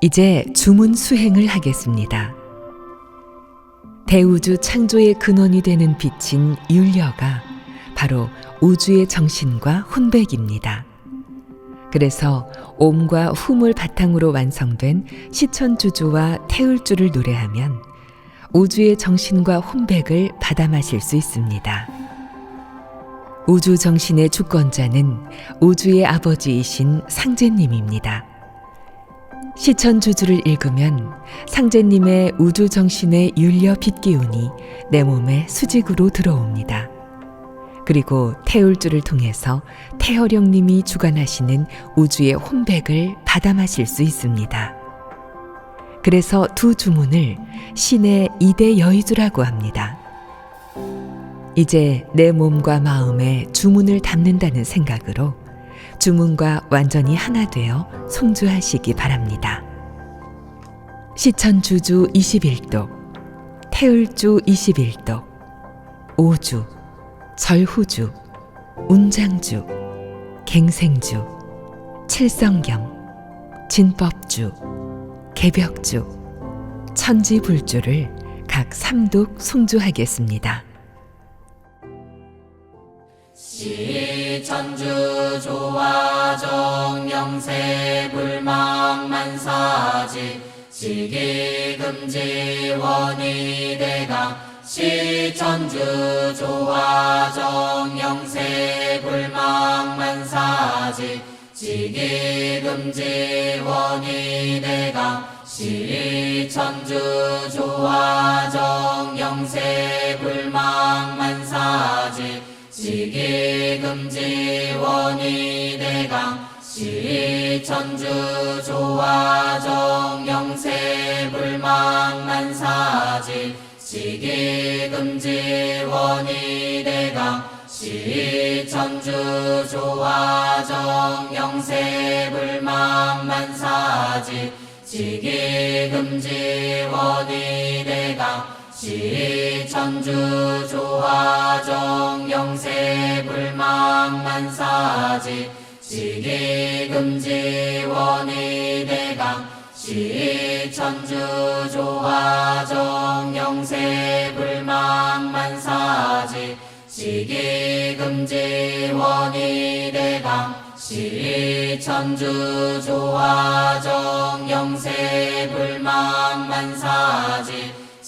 이제 주문 수행을 하겠습니다. 대우주 창조의 근원이 되는 빛인 율려가 바로 우주의 정신과 혼백입니다. 그래서 옴과 훔을 바탕으로 완성된 시천주주와 태울주를 노래하면 우주의 정신과 혼백을 받아 마실 수 있습니다. 우주 정신의 주권자는 우주의 아버지이신 상제님입니다. 시천주주를 읽으면 상제님의 우주 정신의 율려 빛 기운이 내 몸에 수직으로 들어옵니다. 그리고 태울주를 통해서 태어령님이 주관하시는 우주의 혼백을 받아 마실 수 있습니다. 그래서 두 주문을 신의 이대 여의주라고 합니다. 이제 내 몸과 마음에 주문을 담는다는 생각으로 주문과 완전히 하나 되어 송주하시기 바랍니다. 시천주주 21도, 태을주 21도, 오주, 절후주, 운장주, 갱생주, 칠성경, 진법주, 개벽주, 천지불주를 각 삼독 송주하겠습니다. 시 천주 조화정 영세 불망만사지 시기금지 원이대강 시 천주 조화정 영세 불망만사지 시기금지 원이대강 시 천주 조화정 영세 불망만사지 시기금지 원이 대강 시천주 조화정 영세 불망만사지. 시기금지 원이 대강 시천주 조화정 영세 불망만사지. 시기금지 원이 대강 시 천주 조화정 영세 불망만사지 시기금지 원이대강 시 천주 조화정 영세 불망만사지 시기금지 원이대강 시 천주 조화정 영세 불망만사지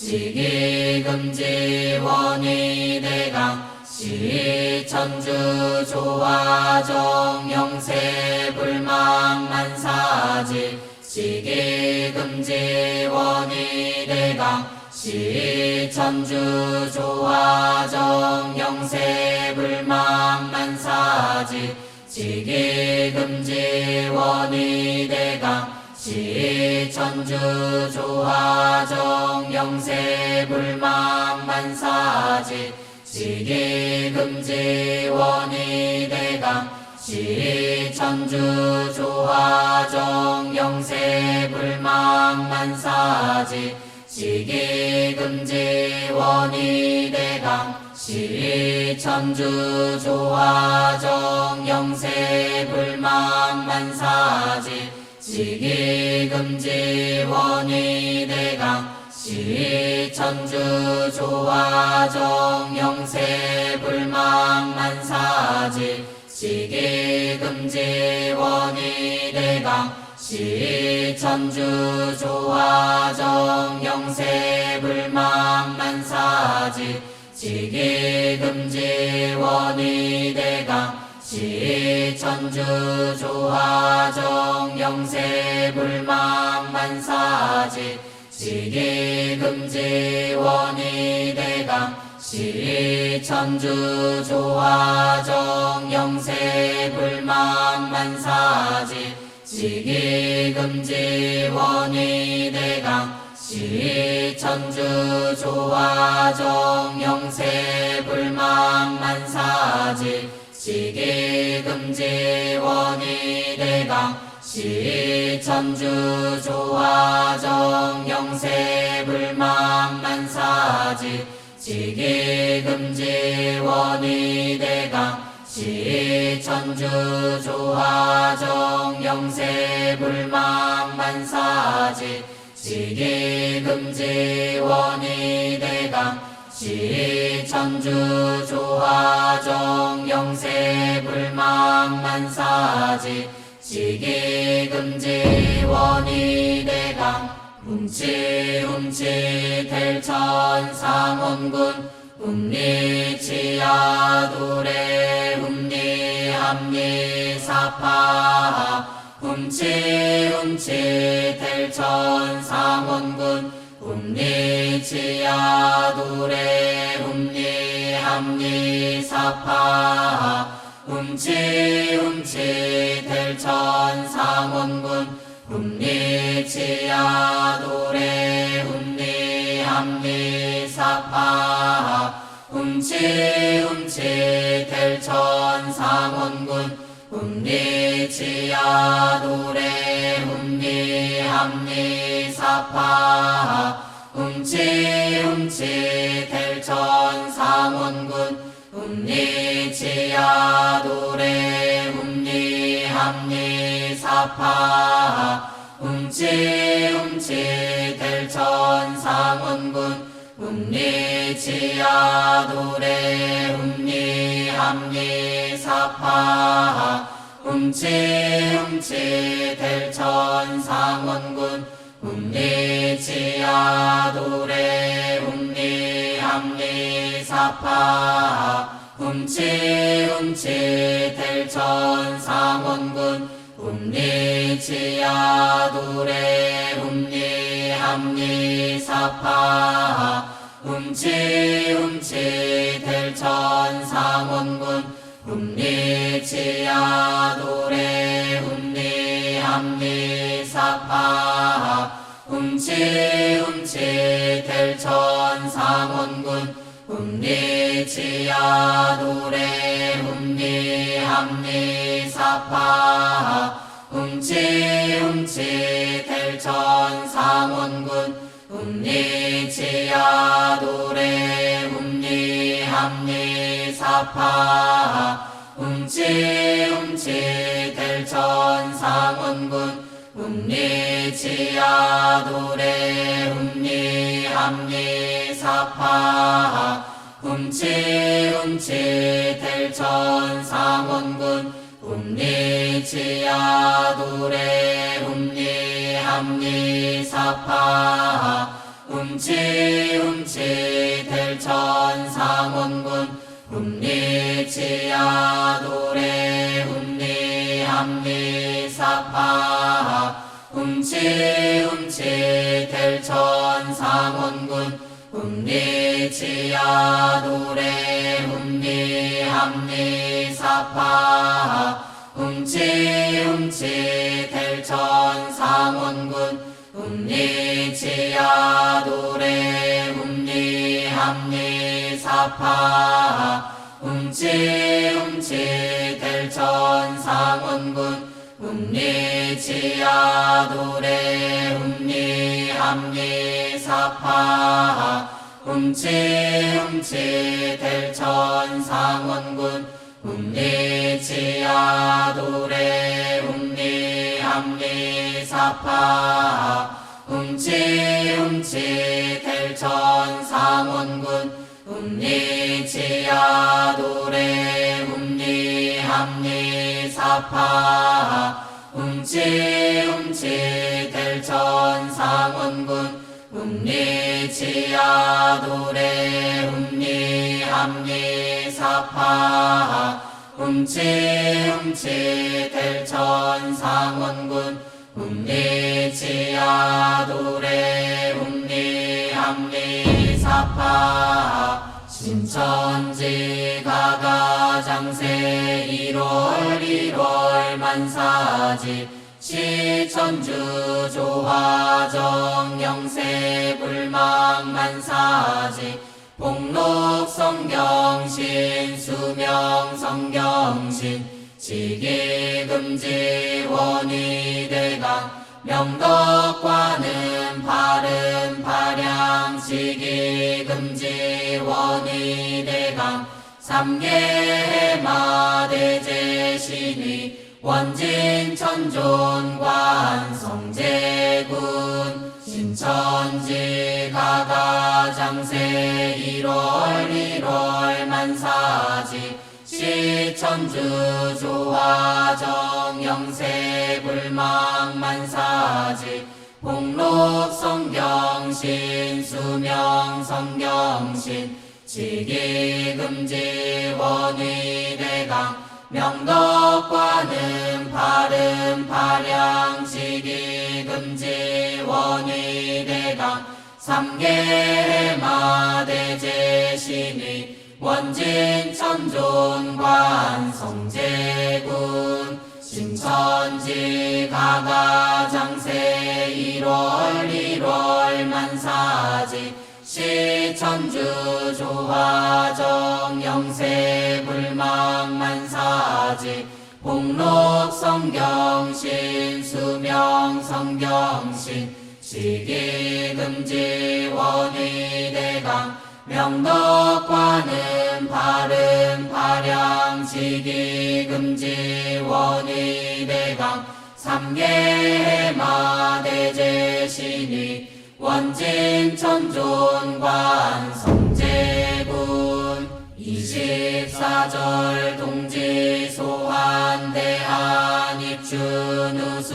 시기금지 원이대강 시천주 조화정 영세 불망만사지. 시기금지 원이대강 시천주 조화정 영세 불망만사지. 시기금지 원이대강 시천주 조화정 영세 불망 만사지 시기금지 원이대강 시천주 조화정 영세 불망 만사지 시기금지 원이대강 시천주 조화정 영세 불망 만사지 시기금지 원이 대강 시천주 조화정 영세 불망만사지 시기금지 원이 대강 시천주 조화정 영세 불망만사지 시기금지 원이 대강 시천주 조화정 영세 불망 만사지. 시기금지 원이 대강 시천주 조화정 영세 불망 만사지. 시기금지 원이 대강 시천주 조화정 영세 불망 만사지 시기금지 원이 대강 시천주 조화정 영세 불망만사지. 시기금지 원이 대강 시천주 조화정 영세 불망 만사지. 시기금지 원이 대강 시 천주 조화정 영세 불망 만사지 시기금지 원이 대강 훔치 훔치 델천 상원군 훔리 치야 도래 훔리 함리 사파 훔치 훔치 델천 상원군 훔리 치야 도래 훔리 함리 사파 훔치 훔치 델천 상원군 훔리 치야 도래 훔리 함리 사파 훔치 훔치 델천 상원군 훔리 치야 도래 훔리 함리 사파 임시 델천 사문군 음리 지야 도래 음리 함리 사파 음치 음치 델천 사원군 음리 지야 도래 음리 합리 사파. 음치 음치 델천 사문군 음리 지야 도래 사파 훔치 훔치 델천 상원군. 훔리 치야 도래 훔리 함리 사파 훔치 훔치 델천 상원군. 훔리 치야 도래 훔리 함리 사파 훔치 훔치 델천 상원군 훔리 치야 도래 훔리 함리 사파. 훔치 훔치 델천 상원군. 훔리 치야 도래 훔리 함리 사파. 훔치 훔치 델천 상원군. 훔리 치야 도래 훔리 함리 사파 훔치 훔치 델천 상원군. 훔리 치야 도래 훔리 함리 사파 훔치 훔치 델천 상원군. 훔리 치야 도래 훔리 함리 사파 훔치 훔치 델천 상원군 훔리 치야 도래 훔리 함리 사파. 훔치 훔치 델천 상원군. 훔리 치야 도래 훔리 함리 사파. 훔치 훔치 델천 상원군. 훔리 치야 도래 훔리 함리 사파 훔치 훔치 델천 상원군. 훔리 치야 도래 훔리 함리 사파. 훔치 훔치 델천 상원군. 훔리 치야 도래 훔리 함리 사파. 훔치 훔치 델천 상원군. 훔리 치야 도래 훔리 함리 사파. 훔치 훔치 델천 상원군. 훔리 치야 도래 훔리 함리 사파. 신천지 가가 장세 1월 1월 만사지 시천주 조화정 영세 불망 만사지. 복록 성경신 수명 성경신. 지기금지 원이 대강 명덕과는 바른 발양 지기금지 원이 대강 삼계마대제신이 원진 천존관 성제군 신천지 가가장세 1월 1월 만사지 시천주 조화 정 영세 불망 만사지 복록 성경신 수명 성경신 지기금지 원위 대강 명덕과는 발음 발양 지기금지 원위대강 삼계마대제신이 원진 천존관 성제군 신천지 가가장세 1월 1월 만사지 시 천주 조화정 영세 불망 만사지. 복록 성경신 수명 성경신 시기금지 원위대강 명덕과는 발음 발양 지기금지 원위대강 삼계마대제신이 원진 천존관 성제군 24절 동지 소환 대한 입춘 우수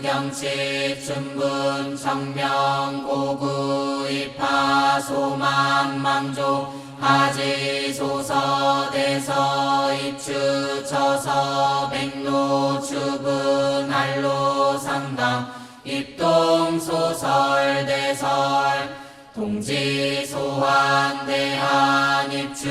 경치 춘분 청명 고구 입하 소만 망조 하지 소서 대서 입추 처서 백로 추분 할로 상당 입동 소설 대설 동지 소환 대한 입춘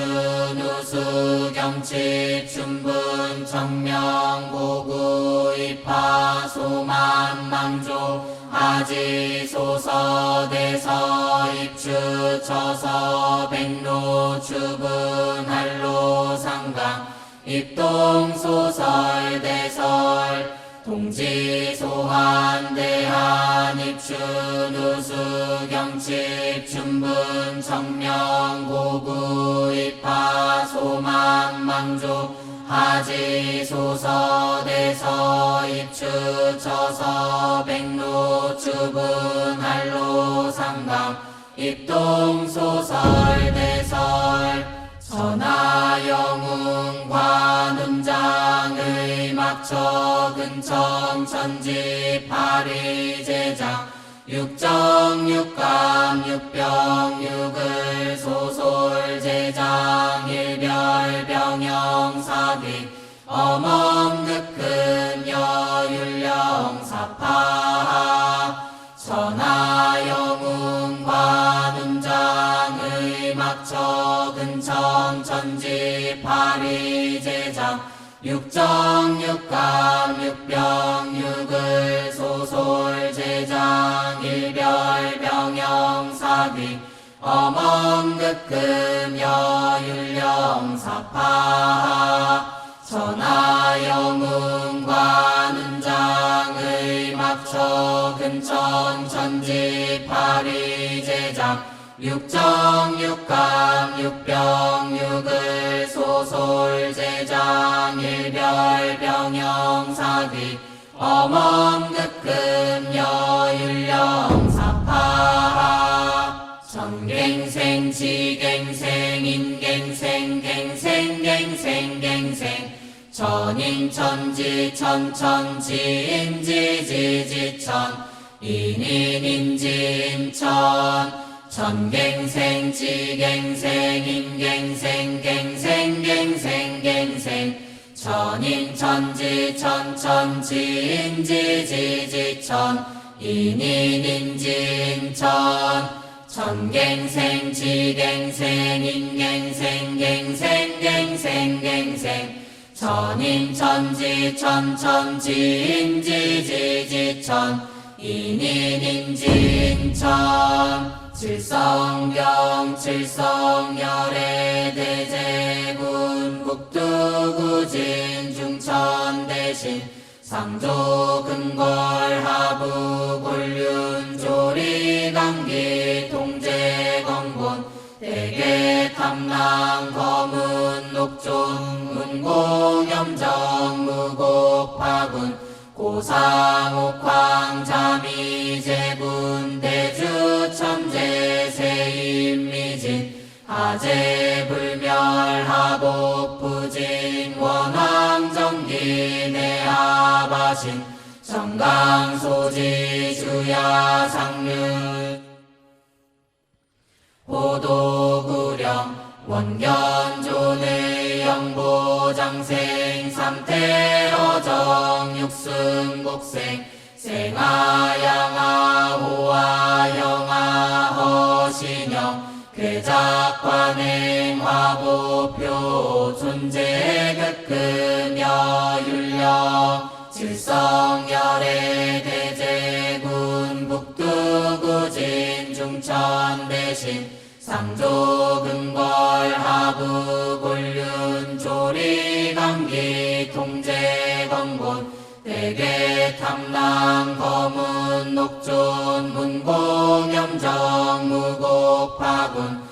우수 경치 춘분 청명 고구 입하 소만 망조 하지 소서 대서 입추 처서 백로 추분 할로 상강 입동 소설 대설 동지 소환 대한 입춘 우수 경치 춘분 청명 고구 입하 소만 망조 하지 소서 대서 입추 처서 백로 추분 할로 상강 입동 소설 대설 천하 영웅 관음장의 막처 근청 천지 파리 제장. 육정 육감 육병 육을 소솔 제장. 일별 병영 사기. 어멈 육정 육감 육병 육을 소솔 제장 일별 병영 사기 어멈 극금 여율령 사파 천하 영웅 육정 육감 육병 육을 소솔 제장 일별 병영 사기 어멈 극금 여율령 사파 전갱생 지갱생 인갱생 갱생 갱생 갱생. 천인천지 천천지 인지지지천. 인인인지인천 천갱생 지갱생 인갱생 갱생 갱생 갱생. 천인 천지 천천지 인지지지천. 인인 인지인천. 천갱생 지갱생 인갱생 갱생 갱생 갱생. 천인 천지 천천지 인지지지천. 인인 인지인천 칠성경 칠성열의 대제군 국두구진 중천대신 상조 근걸 하부 곤륜 조리 강기 통제 건곤 대개 탐낭 거문 녹존 문공염정 무곡파군 고상옥황 자미제군 대주 세임미진 하재불멸하복 부진 원왕정기 내하바신 정강소지 주야 상륜 호도구령 원견존의 영보장생 삼태어정 육승곡생 생아양아 호아영아 괴작관행 화보표 존재 극금여 율령 칠성열애 대제군 북두구진 중천 대신 상조금걸 하부 골륜 조리 감기 통제 건곤 대개 탐랑 검은 녹존 문공 염정 무곡 파군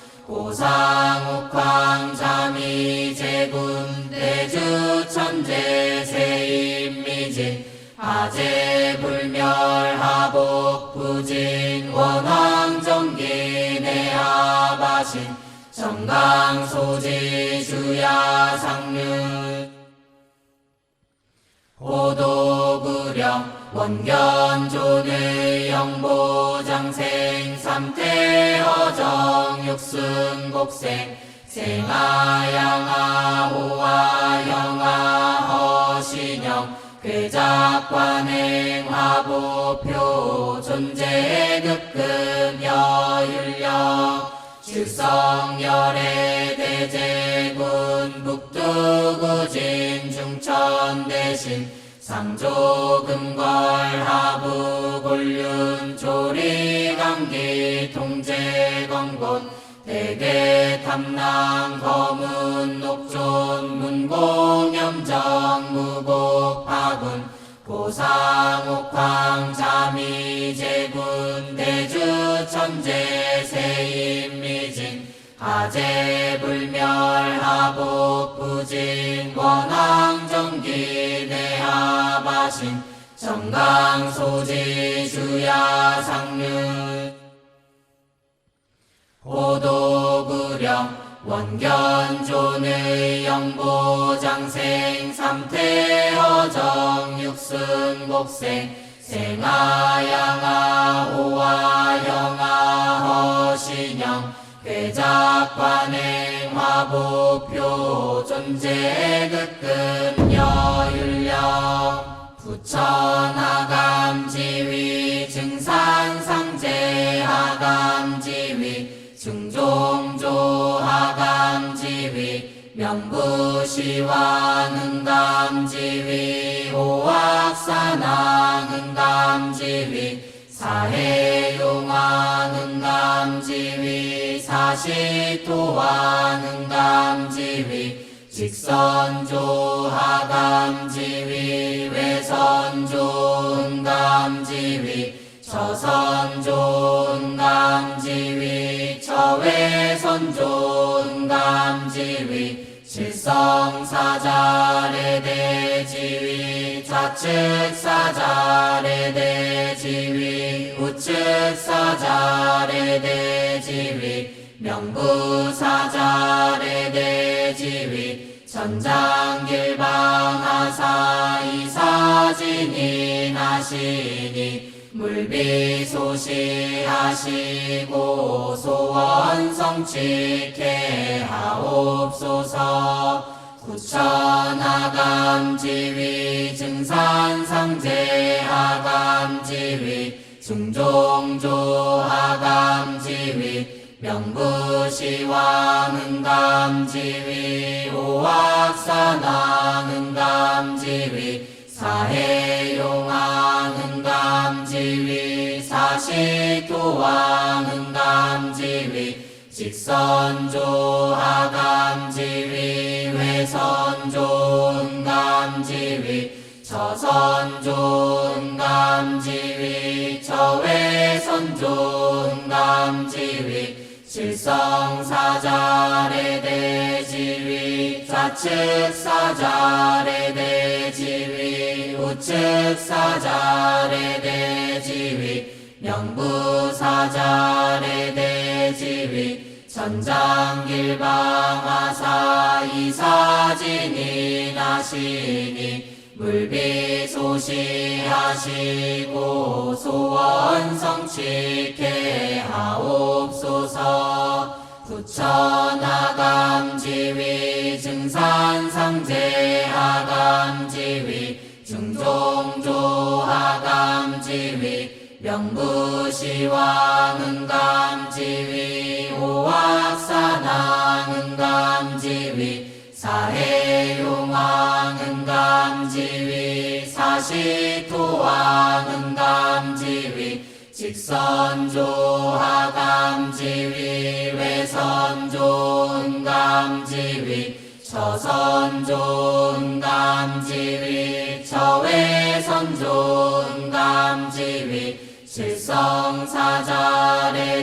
고상옥황 자미 제군 대주 천재 세임미진 하재불멸하복 부진 원왕 정기 내하바신 정강 소지 주야 상륜 호도구령 원견존의 영보장생 삼태어정 육승곡생 생아양아 호아영아 허신영 괴작관행 화보표 존재극금 여율령 칠성열애 대제군 북두구진 중천 대신 상조금걸 하부골륜 조리 감기 통제 건곤 대개탐랑 검은 녹존 문공 염정 무곡파군 고상 옥황 자미 제군 대주 천재 세임 미진 하재불멸 하복 부진 원왕정기 내하바신 정강소지 주야 상륜 호도구령 원견존의 영보장생 삼태어정 육승곡생 생아양아 호아영아 허신영 괴작관행 화보표 존재극금 여율령 부천하감 지위 증산 상제 하감 지위 중종조 하감 지위 명부시와 능감 지위 오악산항응감지위 사해 용왕응감지위 사시토왕응감지위 직선조하감지위 외선조응감지위 저선조응감지위 저외선조응감지위 실성사자레대지위 좌측사자레대지위 우측사자레대지위 명부사자레대지위 전장길방하사 이사진이 나시니 물비소시하시고 소원성취케 하옵소서. 구천하감지위 증산상제하감지위 중종조하감지위 명부시왕응감지위 오악산왕응감지위 사해용왕응감지위 사시토왕응감지위 직선조 하감지위 외선조 응감지위 저선조 응감지위 저외선조 응감지위 실성사자레대지위 좌측 사자레 대지위 우측 사자레 대지위 명부 사자레 대지위 전장길방하사 이사진이 나시니 물비 소시하시고 소원 성취케 하옵소서. 부천하감지위 증산상제하감지위 중종조하감지위 명부시왕은감지위 오악산왕은감지위 사해용왕 은감지위 사시토왕 은감지위 직선조하감지위 외선조 은감지위 저선조 은감지위 저외선조 은감지위 실성사자레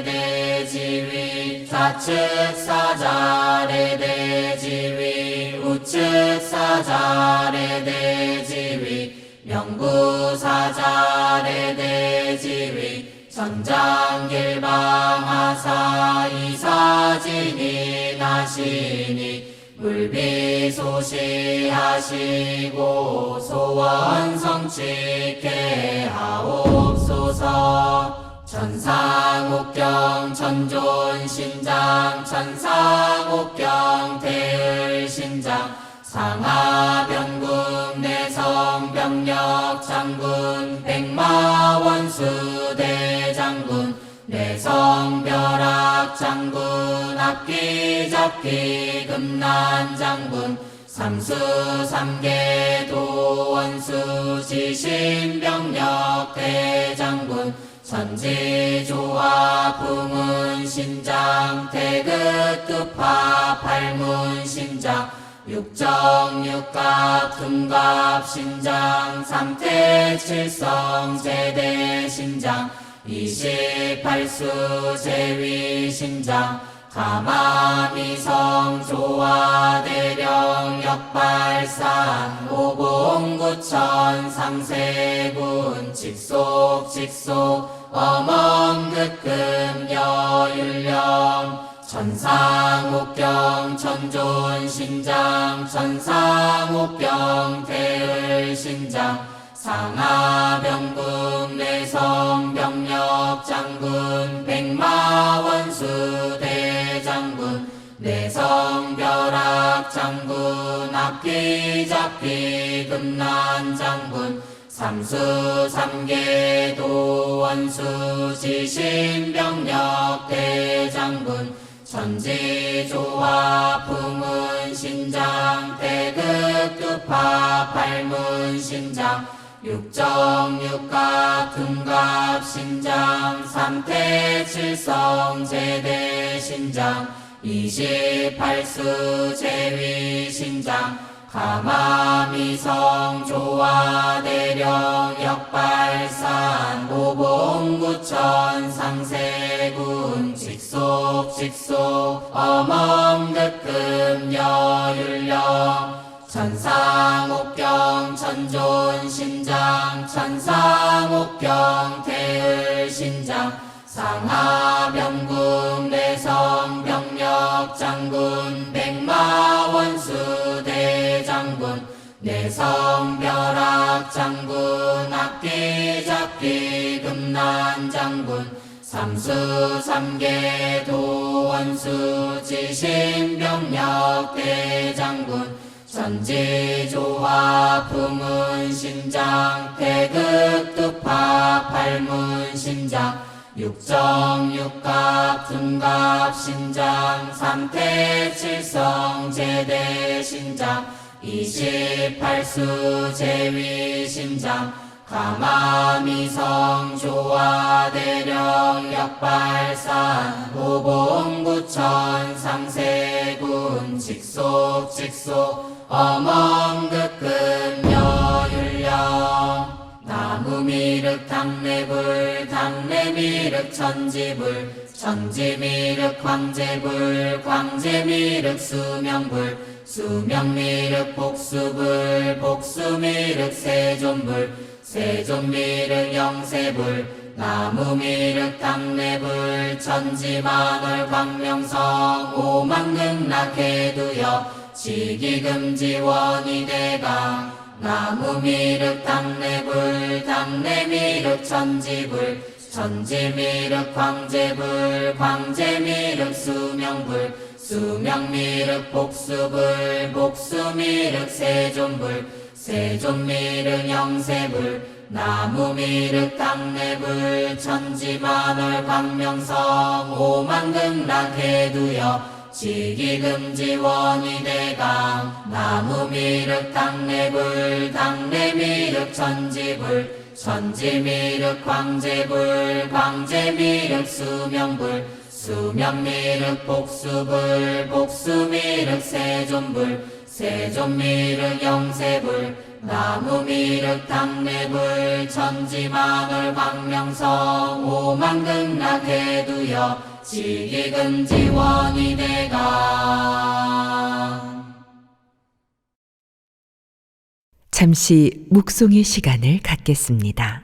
대지위 좌측 사자레 대지위 우측 사자레 대지위. 명부사자레 대지위. 전장길방하사 이사진이 나시니. 물비 소시하시고 소원 성취케 하옵소서. 천상옥경 천존신장 천상옥경 대을신장 상하병군 내성병력 장군 백마원수 대장군 내성벼락 장군 앞기잡기 금난 장군 삼수삼계 도 원수 지신병력 대장군 천지조화 부문신장 태극급파 팔문신장 육정육갑 금갑 신장 삼태칠성 제대 신장 이십팔수 제위 신장 가마미성 조화대령 역발산 오봉구천 상세군 직속 직속 어멍 극금 여율령 천상옥경 천존신장 천상옥경 대을신장 상하병군 내성병력 장군 백마원수 대장군 내성벼락 장군 앞기잡기 금난 장군 삼수삼계 도 원수 지신병력 대장군 천지조화 부문신장 태극급파 팔문신장 육정육갑 금갑 신장 삼태칠성 제대신장 이십팔수 제위신장 가마미성 조화대령 역발산 오봉구천 상세군 직속 직속 어멍극금 여율령 천상옥경 천존신장 천상옥경 태을신장. 상하병군 내성병력 장군 백마원수 대장군. 내성벼락 장군 앞 기잡기 금난 장군 삼수 삼계 도 원수 지신병력 대장군 전지조화 부문신장 태극급파 팔문신장 육정육갑 금갑 신장 삼태칠성 제대신장 이십팔수 제위신장 가마미성 조화대령 역발산 오봉구천 상세군 직속 직속 어멍극금 여율령. 나무미륵 당내불 당내미륵 천지불 천지미륵 광재불 광재미륵 수명불 수명미륵 복수불 복수미륵 세존불 세존미륵 영세불 나무미륵 당내불 천지만월 광명성 오만극락해 두여 지기금지 원이 대강 나무미륵 당내불 당내미륵 천지불 천지미륵 광재불 광재미륵 수명불 수명미륵 복수불 복수미륵 세존불 세존미륵 영세불 나무 미륵 당내불 천지만월 광명성 오만극락해 두여 지기금지 원이대강 나무 미륵 당내불 당내 미륵 천지불 천지 미륵 광재불 광재미륵 수명불 수명 미륵 복수불 복수 미륵 세존불 세존미륵 영세불 나무 미륵 당내불 천지만월 광명성 오만극락 해두여 지기금지 원이대강 잠시 묵송의 시간을 갖겠습니다.